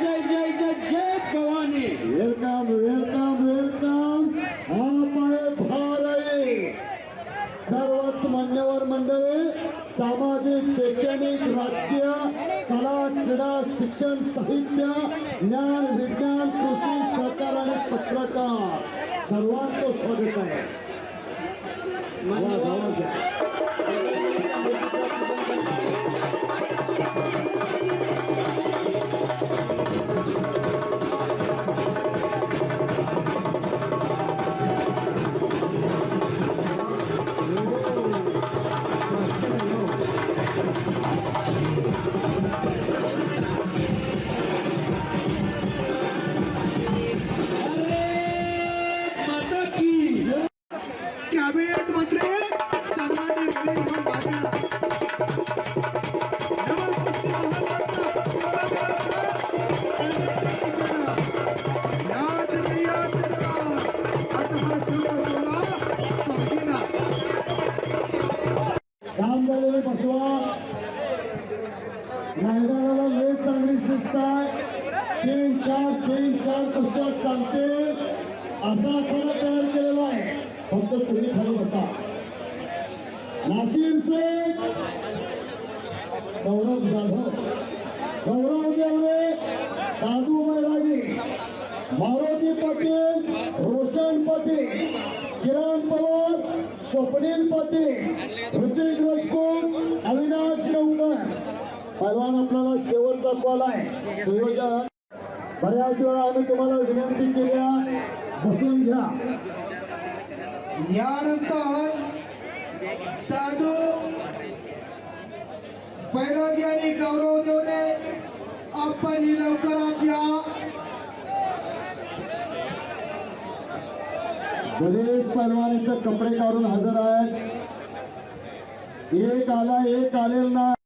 जय जय जय जय भवानी। Welcome welcome welcome. भार आहे सर्वच मान्यवर मंडळी सामाजिक शैक्षणिक राजकीय कला क्रीडा शिक्षण साहित्य ज्ञान विज्ञान कृषी सहकार आणि पत्रकार. सर्वांचं स्वागत आहे. मैदानाला लय चांगली शिस्त आहे. तीन चार तीन चार पुस्तक चालते असा आखाडा तयार केलेला आहे. फक्त तुम्ही खाली बसा. नाशिक से सौरभ जाधव. गौरव देवरे साधू बैरागी. मारुती पाटील रोशन पाटील. किरण पवार स्वप्नील पाटील. हृतिक राजपूत. पहिलवान आपल्याला शेवटचा कॉल आहे. संयोजक बऱ्याच वेळा आम्ही तुम्हाला विनंती केली बसून घ्या. यानंतर दादू पैरोगी आणि गौरव देवने आपण ही लवकरात या. बरेच पैलवानीचे कपडे काढून हजर आहेत. एक आला एक आलेला. नाही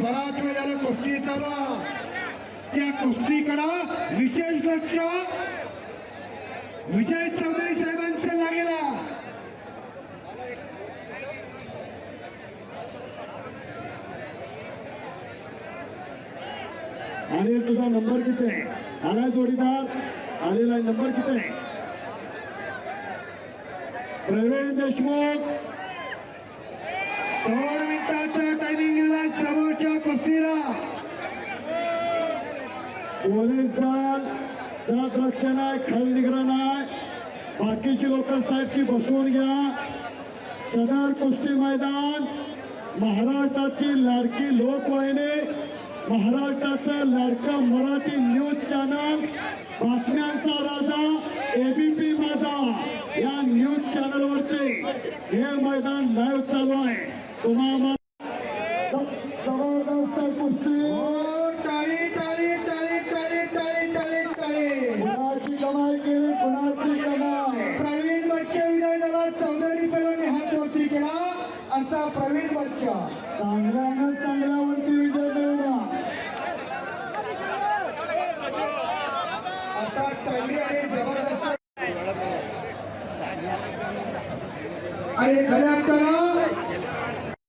बराच कुस्ती त्या कुस्तीकडं विशेष लक्ष. विजय चौधरी साहेबांचं लागेला. आणि तुझा नंबर किती आहे आला जोडीदार आलेला नंबर किती आहे प्रवीण देशमुख. दोन मिनिटाचा टायमिंग दिला समोरच्या कुस्तीला. पोलीस दल सात आहे खल निगरण आहे. बाकीची लोक साहेबची बसवून घ्या. सदर कुस्ती मैदान महाराष्ट्राची लाडकी लोकवाहिनी महाराष्ट्राचं लाडकं मराठी न्यूज चॅनल. बातम्यांचा राजा एबीपी माझा या न्यूज चॅनलवरती हे मैदान लाईव्ह चालू आहे. तुम्हाला जबरदस्त कुस्ती. हो, टाळी टाळी टाळी टाळी टाळी टाळी टाळी कुणाची कमाई केली कुणाची कमाई प्रवीण बच्चे विजय झाला चौधरी पैलवानी हात वरती केला असा प्रवीण बच्चा. चांगल्यानं चांगल्यावरती विजय मिळवला. आता टाळी आणि जबरदस्त आणि खऱ्या अर्थानं